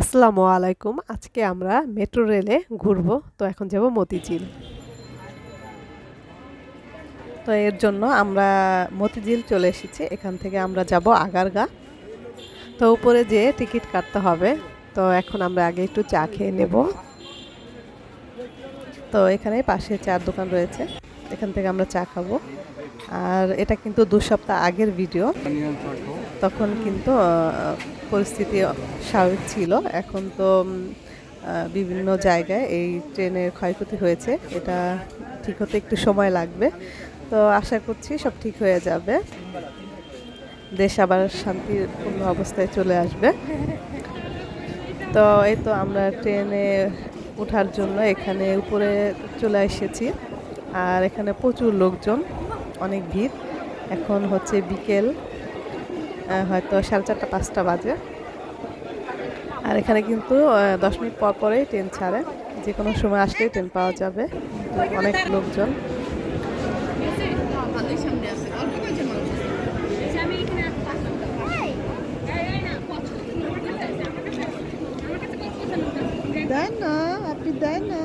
আসসালামু আলাইকুম, আজকে আমরা মেট্রো রেলে ঘুরবো, তো এখন যাব মতিঝিল। তো এর জন্য আমরা মতিঝিল চলে এসেছি, এখান থেকে আমরা যাব আগারগা। তো উপরে যেয়ে টিকিট কাটতে হবে, তো এখন আমরা আগে একটু চা খেয়ে নেব। তো এখানে পাশে চার দোকান রয়েছে। এখান থেকে আমরা চা খাব। আর এটা কিন্তু দু সপ্তাহ আগের ভিডিও তখন কিন্তু পরিস্থিতি স্বাভাবিক ছিল। এখন তো বিভিন্ন জায়গায় এই ট্রেনের ক্ষয়ক্ষতি হয়েছে। এটা ঠিক হতে একটু সময় লাগবে। তো আশা করছি সব ঠিক হয়ে যাবে। দেশ আবার শান্তিপূর্ণ অবস্থায় চলে আসবে। তো এই তো আমরা ট্রেনে ওঠার জন্য এখানে উপরে চলে এসেছি। আর এখানে প্রচুর লোকজন, অনেক ভিড়। এখন হচ্ছে বিকেল হয়তো সাড়ে চারটা, পাঁচটা বাজে। আর এখানে কিন্তু দশ মিনিট পর পরেই ট্রেন ছাড়ে। যে কোনো সময় আসলেই ট্রেন পাওয়া যাবে। অনেক লোকজন। ভালোই সামনে আছে অল্প কয়েকজন মানুষ আছে আমি এখানে আসলাম এই এই না পছন্দ আমার কাছে আছে আমার কাছে আছে আমার কাছে পছন্দ আছে দেন না আপনি দেন না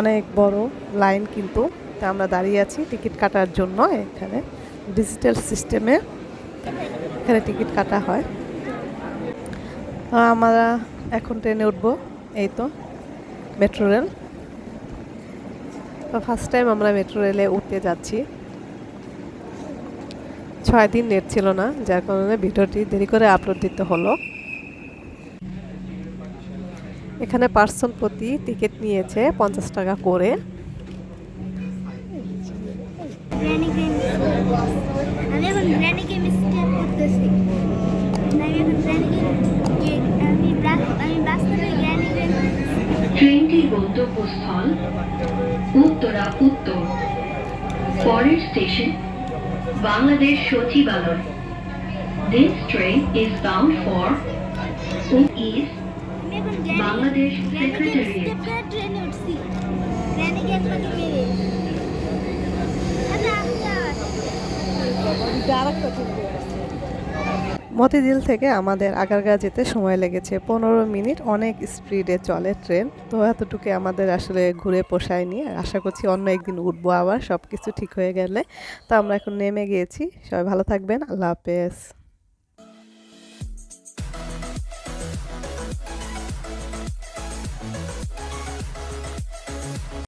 অনেক বড় লাইন কিন্তু। তা আমরা দাঁড়িয়ে আছি টিকিট কাটার জন্য এখানে। ডিজিটাল সিস্টেমে এখানে টিকিট কাটা হয়। আমরা এখন ট্রেনে উঠবো। এই তো, মেট্রো রেল। ফার্স্ট টাইম আমরা মেট্রো রেলে উঠতে যাচ্ছি। ছয় দিন নেট ছিল না যার কারণে ভিডিওটি দেরি করে আপলোড দিতে হলো। এখানে পার্সন প্রতি টিকিট নিয়েছে পঞ্চাশ টাকা করে। ট্রেনটির গন্তব্যস্থল উত্তরা উত্তর। পরের স্টেশন বাংলাদেশ সচিবালয়। Train is bound for East আমি বাংলাদেশ গেম মতিঝিল থেকে আমাদের আগারগা যেতে সময় লেগেছে। পনেরো মিনিট অনেক স্পিডে চলে ট্রেন। তো এতটুকু আমাদের আসলে ঘুরে পোষায়নি। আর আশা করছি অন্য একদিন উঠবো আবার। সব কিছু ঠিক হয়ে গেলে। তো আমরা এখন নেমে গিয়েছি। সবাই ভালো থাকবেন। আল্লাহ হাফেজ।